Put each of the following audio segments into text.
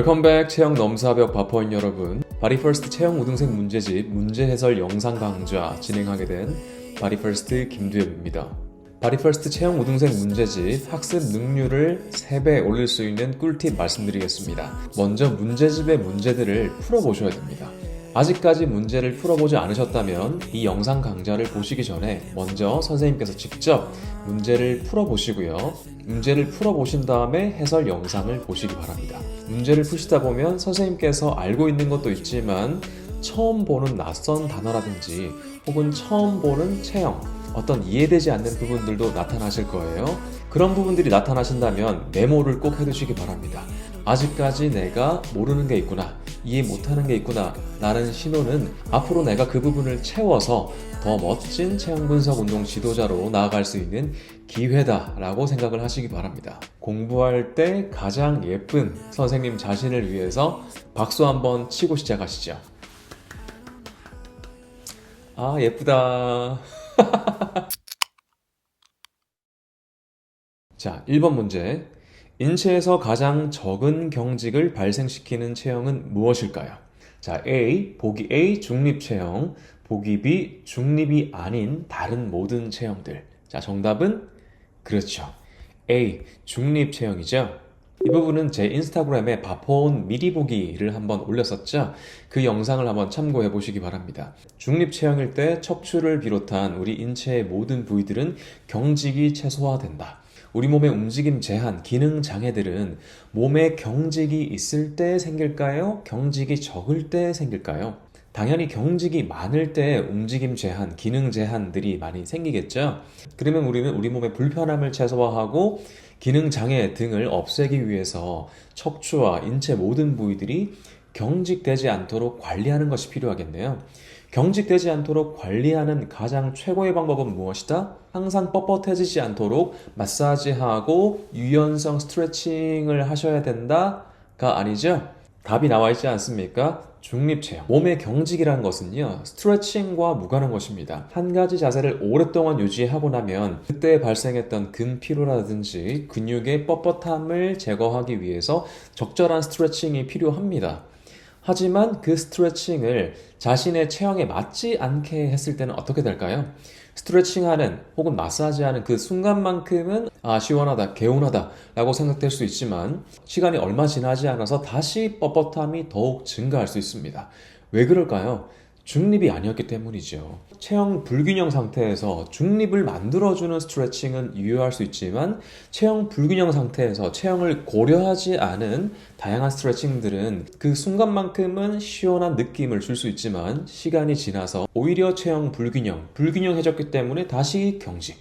웰컴 백 체형 넘사벽 바퍼인 여러분. 바디퍼스트 체형 우등생 문제집 문제 해설 영상 강좌 진행하게 된 바디퍼스트 김두엽입니다. 바디퍼스트 체형 우등생 문제집 학습 능률을 3배 올릴 수 있는 꿀팁 말씀드리겠습니다. 먼저 문제집의 문제들을 풀어보셔야 됩니다 아직까지 문제를 풀어보지 않으셨다면 이 영상 강좌를 보시기 전에 먼저 선생님께서 직접 문제를 풀어보시고요. 문제를 풀어보신 다음에 해설 영상을 보시기 바랍니다. 문제를 푸시다 보면 선생님께서 알고 있는 것도 있지만 처음 보는 낯선 단어라든지 혹은 처음 보는 체형, 어떤 이해되지 않는 부분들도 나타나실 거예요. 그런 부분들이 나타나신다면 메모를 꼭 해두시기 바랍니다. 아직까지 내가 모르는 게 있구나, 이해 못하는 게 있구나, 라는 신호는 앞으로 내가 그 부분을 채워서 더 멋진 체형 분석 운동 지도자로 나아갈 수 있는 기회다 라고 생각을 하시기 바랍니다. 공부할 때 가장 예쁜 선생님 자신을 위해서 박수 한번 치고 시작하시죠. 아, 예쁘다. 자, 1번 문제. 인체에서 가장 적은 경직을 발생시키는 체형은 무엇일까요? 자, A, 보기 A, 중립 체형. 보기 B, 중립이 아닌 다른 모든 체형들. 자, 정답은 그렇죠. A, 중립 체형이죠. 이 부분은 제 인스타그램에 바포온 미리 보기를 한번 올렸었죠. 그 영상을 한번 참고해 보시기 바랍니다. 중립 체형일 때 척추를 비롯한 우리 인체의 모든 부위들은 경직이 최소화된다. 우리 몸의 움직임 제한, 기능 장애들은 몸에 경직이 있을 때 생길까요? 경직이 적을 때 생길까요? 당연히 경직이 많을 때 움직임 제한, 기능 제한들이 많이 생기겠죠? 그러면 우리는 우리 몸의 불편함을 최소화하고 기능 장애 등을 없애기 위해서 척추와 인체 모든 부위들이 경직되지 않도록 관리하는 것이 필요하겠네요. 경직되지 않도록 관리하는 가장 최고의 방법은 무엇이다? 항상 뻣뻣해지지 않도록 마사지하고 유연성 스트레칭을 하셔야 된다가 아니죠? 답이 나와 있지 않습니까? 중립체형. 몸의 경직이라는 것은요, 스트레칭과 무관한 것입니다. 한 가지 자세를 오랫동안 유지하고 나면 그때 발생했던 근 피로라든지 근육의 뻣뻣함을 제거하기 위해서 적절한 스트레칭이 필요합니다. 하지만 그 스트레칭을 자신의 체형에 맞지 않게 했을 때는 어떻게 될까요? 스트레칭하는 혹은 마사지하는 그 순간만큼은 아 시원하다 개운하다 라고 생각될 수 있지만 시간이 얼마 지나지 않아서 다시 뻣뻣함이 더욱 증가할 수 있습니다 왜 그럴까요? 중립이 아니었기 때문이죠. 체형 불균형 상태에서 중립을 만들어주는 스트레칭은 유효할 수 있지만 체형 불균형 상태에서 체형을 고려하지 않은 다양한 스트레칭들은 그 순간만큼은 시원한 느낌을 줄 수 있지만 시간이 지나서 오히려 체형 불균형, 불균형해졌기 때문에 다시 경직,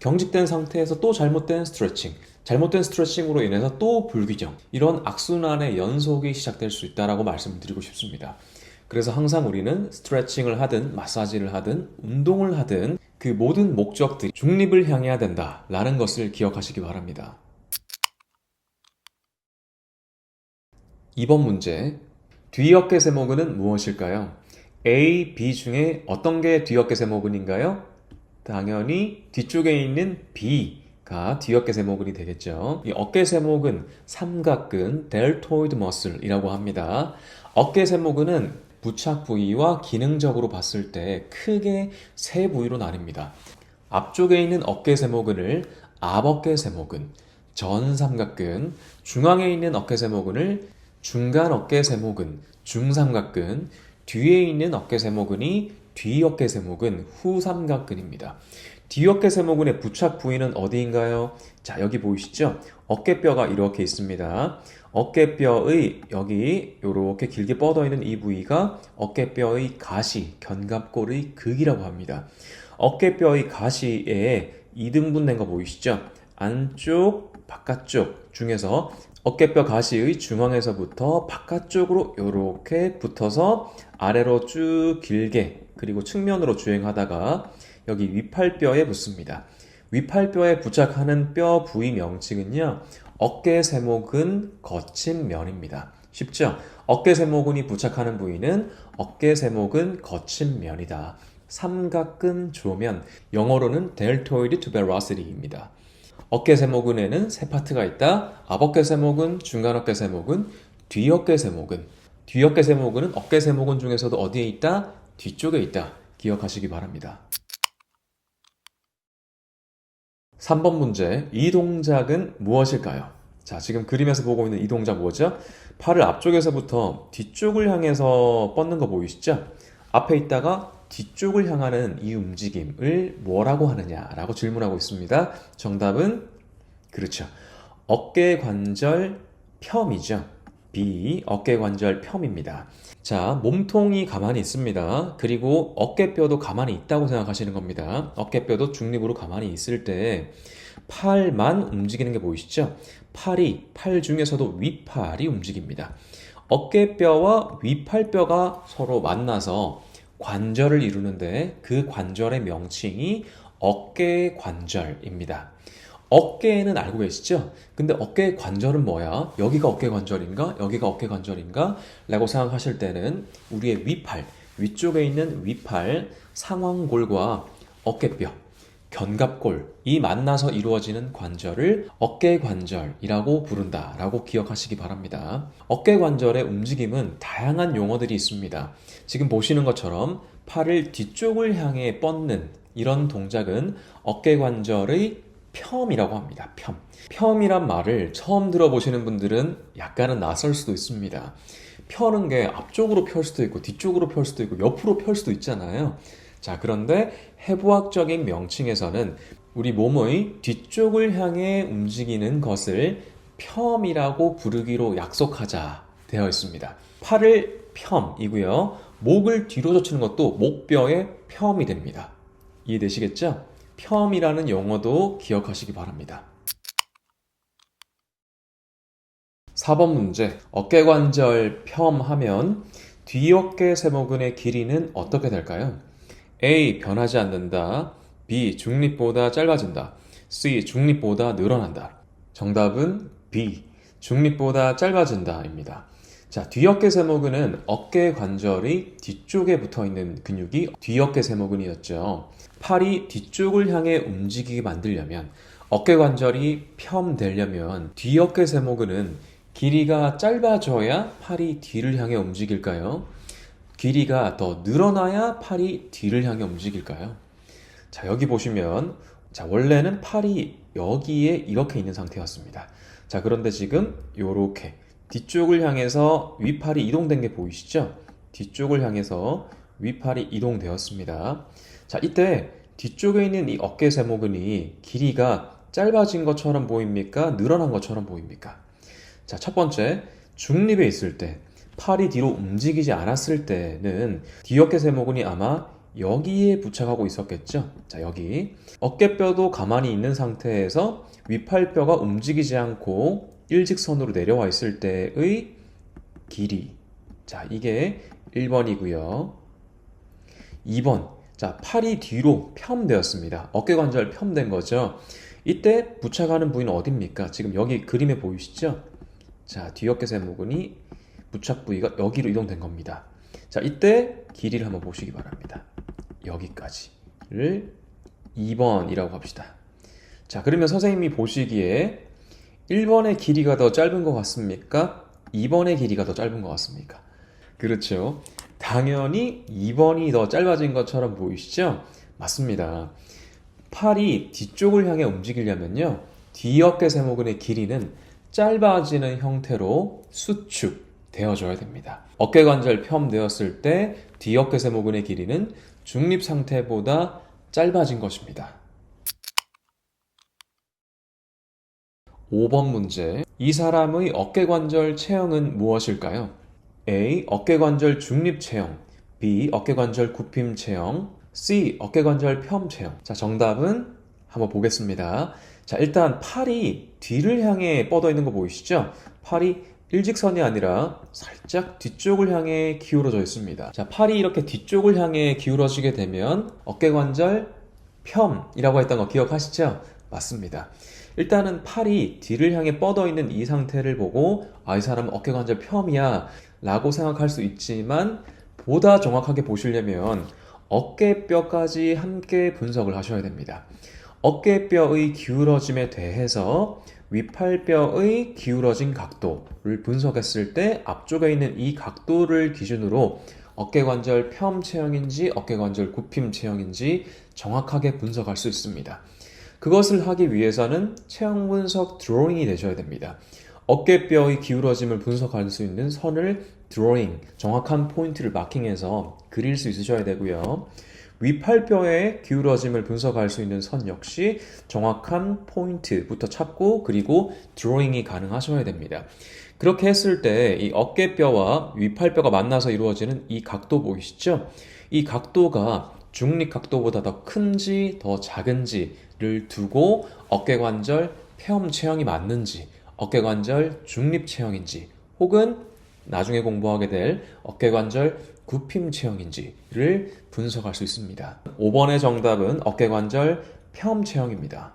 경직된 상태에서 또 잘못된 스트레칭, 잘못된 스트레칭으로 인해서 또 불균형, 이런 악순환의 연속이 시작될 수 있다라고 말씀드리고 싶습니다. 그래서 항상 우리는 스트레칭을 하든 마사지를 하든 운동을 하든 그 모든 목적들이 중립을 향해야 된다라는 것을 기억하시기 바랍니다. 2번 문제. 뒤어깨 세모근은 무엇일까요? A, B 중에 어떤 게 뒤어깨 세모근인가요? 당연히 뒤쪽에 있는 B가 뒤어깨 세모근이 되겠죠. 이 어깨 세모근, 삼각근, 델토이드 머슬이라고 합니다. 어깨 세모근은 부착 부위와 기능적으로 봤을 때 크게 세 부위로 나뉩니다. 앞쪽에 있는 어깨 세모근을 앞어깨 세모근, 전삼각근, 중앙에 있는 어깨 세모근을 중간 어깨 세모근, 중삼각근, 뒤에 있는 어깨 세모근이 뒤어깨 세모근, 후삼각근입니다. 뒤어깨 세모근의 부착 부위는 어디인가요? 자, 여기 보이시죠? 어깨뼈가 이렇게 있습니다. 어깨뼈의 여기 이렇게 길게 뻗어 있는 이 부위가 어깨뼈의 가시, 견갑골의 극이라고 합니다. 어깨뼈의 가시에 2등분 된 거 보이시죠? 안쪽, 바깥쪽 중에서 어깨뼈 가시의 중앙에서부터 바깥쪽으로 이렇게 붙어서 아래로 쭉 길게 그리고 측면으로 주행하다가 여기 위팔뼈에 붙습니다. 위팔뼈에 부착하는 뼈 부위 명칭은요. 어깨 세모근 거친 면입니다. 쉽죠? 어깨 세모근이 부착하는 부위는 어깨 세모근 거친 면이다. 삼각근 조면, 영어로는 deltoid tuberosity입니다. 어깨 세모근에는 세 파트가 있다. 앞어깨 세모근, 중간 어깨 세모근, 뒤어깨 세모근. 뒤어깨 세모근은 어깨 세모근 중에서도 어디에 있다? 뒤쪽에 있다. 기억하시기 바랍니다. 3번 문제. 이 동작은 무엇일까요? 자, 지금 그림에서 보고 있는 이 동작 뭐죠? 팔을 앞쪽에서부터 뒤쪽을 향해서 뻗는 거 보이시죠? 앞에 있다가 뒤쪽을 향하는 이 움직임을 뭐라고 하느냐라고 질문하고 있습니다. 정답은 그렇죠. 어깨 관절 펴이죠. B. 어깨 관절 펴입니다. 자, 몸통이 가만히 있습니다. 그리고 어깨뼈도 가만히 있다고 생각하시는 겁니다. 어깨뼈도 중립으로 가만히 있을 때 팔만 움직이는 게 보이시죠? 팔이, 팔 중에서도 윗팔이 움직입니다. 어깨뼈와 윗팔뼈가 서로 만나서 관절을 이루는데 그 관절의 명칭이 어깨 관절입니다. 어깨는 알고 계시죠? 근데 어깨 관절은 뭐야? 여기가 어깨 관절인가? 여기가 어깨 관절인가? 라고 생각하실 때는 우리의 윗팔, 위쪽에 있는 윗팔, 상완골과 어깨뼈, 견갑골이 만나서 이루어지는 관절을 어깨 관절이라고 부른다라고 기억하시기 바랍니다. 어깨 관절의 움직임은 다양한 용어들이 있습니다. 지금 보시는 것처럼 팔을 뒤쪽을 향해 뻗는 이런 동작은 어깨 관절의 펴이라고 합니다. 펴. 펴이란 말을 처음 들어보시는 분들은 약간은 낯설 수도 있습니다. 펴는 게 앞쪽으로 펼 수도 있고 뒤쪽으로 펼 수도 있고 옆으로 펼 수도 있잖아요. 자, 그런데 해부학적인 명칭에서는 우리 몸의 뒤쪽을 향해 움직이는 것을 펴이라고 부르기로 약속하자 되어 있습니다. 팔을 펴이고요. 목을 뒤로 젖히는 것도 목뼈의 펴이 됩니다. 이해되시겠죠? 펴이라는 용어도 기억하시기 바랍니다. 4번 문제. 어깨관절 펴하면 뒤어깨 세모근의 길이는 어떻게 될까요? A. 변하지 않는다. B. 중립보다 짧아진다. C. 중립보다 늘어난다. 정답은 B. 중립보다 짧아진다입니다. 자, 뒤어깨 세모근은 어깨 관절이 뒤쪽에 붙어 있는 근육이 뒤어깨 세모근이었죠. 팔이 뒤쪽을 향해 움직이게 만들려면 어깨 관절이 펴되려면 뒤어깨 세모근은 길이가 짧아져야 팔이 뒤를 향해 움직일까요? 길이가 더 늘어나야 팔이 뒤를 향해 움직일까요? 자, 여기 보시면 자, 원래는 팔이 여기에 이렇게 있는 상태였습니다. 자, 그런데 지금 요렇게 뒤쪽을 향해서 윗팔이 이동된 게 보이시죠? 뒤쪽을 향해서 윗팔이 이동되었습니다. 자, 이때 뒤쪽에 있는 이 어깨 세모근이 길이가 짧아진 것처럼 보입니까? 늘어난 것처럼 보입니까? 자, 첫 번째, 중립에 있을 때, 팔이 뒤로 움직이지 않았을 때는 뒤어깨 세모근이 아마 여기에 부착하고 있었겠죠? 자, 여기. 어깨뼈도 가만히 있는 상태에서 윗팔뼈가 움직이지 않고 일직선으로 내려와 있을 때의 길이. 자, 이게 1번이고요. 2번. 자, 팔이 뒤로 펴되었습니다. 어깨 관절 펴된 거죠. 이때 부착하는 부위는 어딥니까? 지금 여기 그림에 보이시죠? 자, 뒤어깨 세모근이 부착 부위가 여기로 이동된 겁니다. 자, 이때 길이를 한번 보시기 바랍니다. 여기까지를 2번이라고 합시다. 자, 그러면 선생님이 보시기에 1번의 길이가 더 짧은 것 같습니까? 2번의 길이가 더 짧은 것 같습니까? 그렇죠. 당연히 2번이 더 짧아진 것처럼 보이시죠? 맞습니다. 팔이 뒤쪽을 향해 움직이려면요. 뒤어깨 세모근의 길이는 짧아지는 형태로 수축되어줘야 됩니다. 어깨 관절 펴되었을 때 뒤어깨 세모근의 길이는 중립 상태보다 짧아진 것입니다. 5번 문제. 이 사람의 어깨 관절 체형은 무엇일까요? A. 어깨관절 중립 체형. B. 어깨관절 굽힘 체형. C. 어깨관절 펴 체형. 자, 정답은 한번 보겠습니다. 자, 일단 팔이 뒤를 향해 뻗어 있는 거 보이시죠? 팔이 일직선이 아니라 살짝 뒤쪽을 향해 기울어져 있습니다. 자, 팔이 이렇게 뒤쪽을 향해 기울어지게 되면 어깨관절 펴이라고 했던 거 기억하시죠? 맞습니다. 일단은 팔이 뒤를 향해 뻗어 있는 이 상태를 보고 아, 이 사람은 어깨관절 펴이야 라고 생각할 수 있지만 보다 정확하게 보시려면 어깨뼈까지 함께 분석을 하셔야 됩니다. 어깨뼈의 기울어짐에 대해서 위팔뼈의 기울어진 각도를 분석했을 때 앞쪽에 있는 이 각도를 기준으로 어깨관절 펴음 체형인지 어깨관절 굽힘 체형인지 정확하게 분석할 수 있습니다. 그것을 하기 위해서는 체형 분석 드로잉이 되셔야 됩니다. 어깨뼈의 기울어짐을 분석할 수 있는 선을 드로잉, 정확한 포인트를 마킹해서 그릴 수 있으셔야 되고요. 위팔뼈의 기울어짐을 분석할 수 있는 선 역시 정확한 포인트부터 찾고 그리고 드로잉이 가능하셔야 됩니다. 그렇게 했을 때 이 어깨뼈와 위팔뼈가 만나서 이루어지는 이 각도 보이시죠? 이 각도가 중립 각도보다 더 큰지 더 작은지를 두고 어깨 관절 폐엄 체형이 맞는지 어깨 관절 중립 체형인지 혹은 나중에 공부하게 될 어깨관절 굽힘 체형인지를 분석할 수 있습니다. 5번의 정답은 어깨관절 폐엄 체형입니다.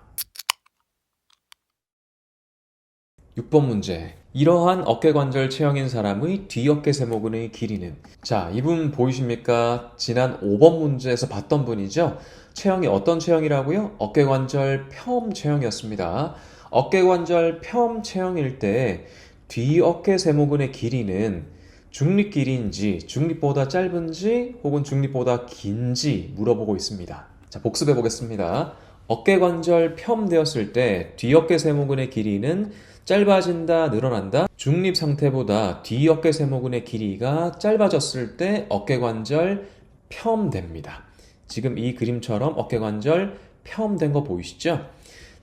6번 문제. 이러한 어깨관절 체형인 사람의 뒤어깨 세모근의 길이는? 자, 이분 보이십니까? 지난 5번 문제에서 봤던 분이죠? 체형이 어떤 체형이라고요? 어깨관절 폐엄 체형이었습니다. 어깨관절 폐엄 체형일 때 뒤 어깨 세모근의 길이는 중립 길이인지 중립보다 짧은지 혹은 중립보다 긴지 물어보고 있습니다. 자, 복습해 보겠습니다. 어깨 관절 폐엄되었을 때 뒤어깨 세모근의 길이는 짧아진다, 늘어난다. 중립 상태보다 뒤어깨 세모근의 길이가 짧아졌을 때 어깨 관절 폐엄됩니다. 지금 이 그림처럼 어깨 관절 폐엄된 거 보이시죠?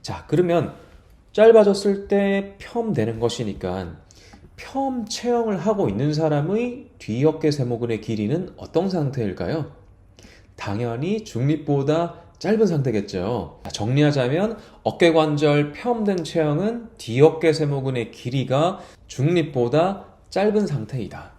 자, 그러면 짧아졌을 때 폐엄되는 것이니까 폐엄 체형을 하고 있는 사람의 뒤어깨 세모근의 길이는 어떤 상태일까요? 당연히 중립보다 짧은 상태겠죠. 정리하자면 어깨 관절 폐엄된 체형은 뒤어깨 세모근의 길이가 중립보다 짧은 상태이다.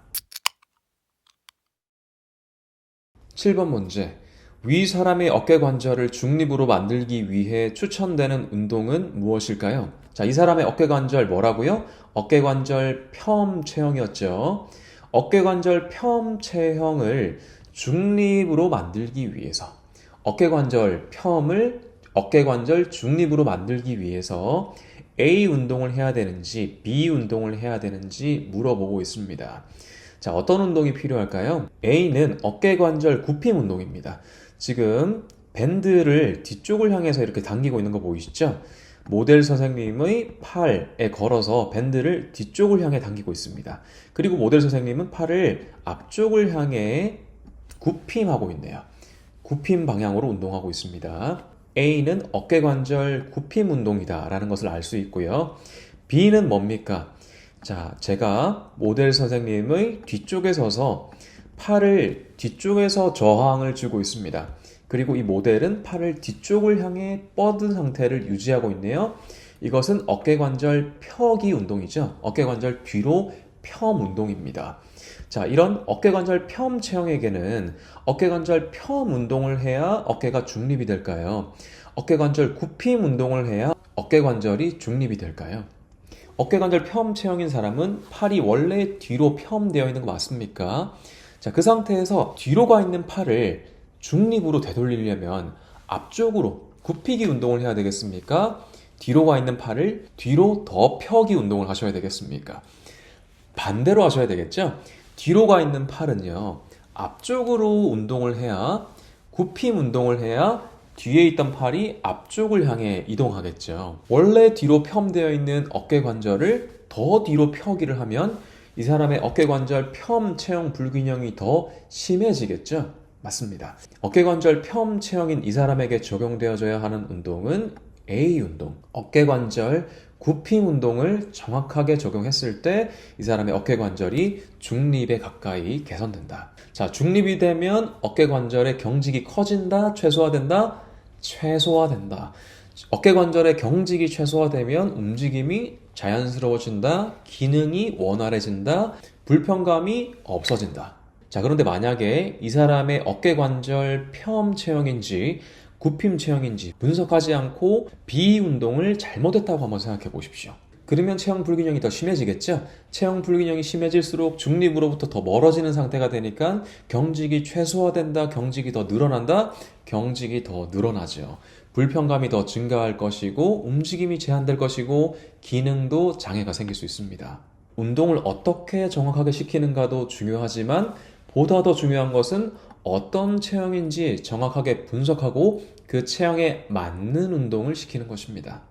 7번 문제. 위 사람의 어깨 관절을 중립으로 만들기 위해 추천되는 운동은 무엇일까요? 자, 이 사람의 어깨 관절 뭐라고요? 어깨 관절 폐엄 체형이었죠. 어깨 관절 폐엄 체형을 중립으로 만들기 위해서 어깨 관절 폐엄을 어깨 관절 중립으로 만들기 위해서 A 운동을 해야 되는지 B 운동을 해야 되는지 물어보고 있습니다. 자, 어떤 운동이 필요할까요? A는 어깨 관절 굽힘 운동입니다. 지금 밴드를 뒤쪽을 향해서 이렇게 당기고 있는 거 보이시죠? 모델 선생님의 팔에 걸어서 밴드를 뒤쪽을 향해 당기고 있습니다. 그리고 모델 선생님은 팔을 앞쪽을 향해 굽힘하고 있네요. 굽힘 방향으로 운동하고 있습니다. A는 어깨 관절 굽힘 운동이다 라는 것을 알 수 있고요. B는 뭡니까? 자, 제가 모델 선생님의 뒤쪽에 서서 팔을 뒤쪽에서 저항을 주고 있습니다. 그리고 이 모델은 팔을 뒤쪽을 향해 뻗은 상태를 유지하고 있네요. 이것은 어깨관절 펴기 운동이죠. 어깨관절 뒤로 펴음 운동입니다. 자, 이런 어깨관절 펴음 체형에게는 어깨관절 펴음 운동을 해야 어깨가 중립이 될까요? 어깨관절 굽힘 운동을 해야 어깨관절이 중립이 될까요? 어깨관절 펴음 체형인 사람은 팔이 원래 뒤로 펴음되어 있는 거 맞습니까? 자, 그 상태에서 뒤로 가 있는 팔을 중립으로 되돌리려면 앞쪽으로 굽히기 운동을 해야 되겠습니까? 뒤로 가 있는 팔을 뒤로 더 펴기 운동을 하셔야 되겠습니까? 반대로 하셔야 되겠죠? 뒤로 가 있는 팔은요, 앞쪽으로 운동을 해야, 굽힘 운동을 해야 뒤에 있던 팔이 앞쪽을 향해 이동하겠죠. 원래 뒤로 펴되어 있는 어깨 관절을 더 뒤로 펴기를 하면 이 사람의 어깨 관절 펴 체형 불균형이 더 심해지겠죠? 맞습니다. 어깨 관절 펴 체형인 이 사람에게 적용되어져야 하는 운동은 A 운동, 어깨 관절 굽힘 운동을 정확하게 적용했을 때 이 사람의 어깨 관절이 중립에 가까이 개선된다. 자, 중립이 되면 어깨 관절의 경직이 커진다, 최소화된다, 최소화된다. 어깨 관절의 경직이 최소화되면 움직임이 자연스러워진다, 기능이 원활해진다, 불편감이 없어진다. 자, 그런데 만약에 이 사람의 어깨 관절 폐엄 체형인지 굽힘 체형인지 분석하지 않고 비운동을 잘못했다고 한번 생각해 보십시오. 그러면 체형 불균형이 더 심해지겠죠? 체형 불균형이 심해질수록 중립으로부터 더 멀어지는 상태가 되니까 경직이 최소화된다, 경직이 더 늘어난다, 경직이 더 늘어나죠. 불편감이 더 증가할 것이고 움직임이 제한될 것이고 기능도 장애가 생길 수 있습니다. 운동을 어떻게 정확하게 시키는가도 중요하지만 보다 더 중요한 것은 어떤 체형인지 정확하게 분석하고 그 체형에 맞는 운동을 시키는 것입니다.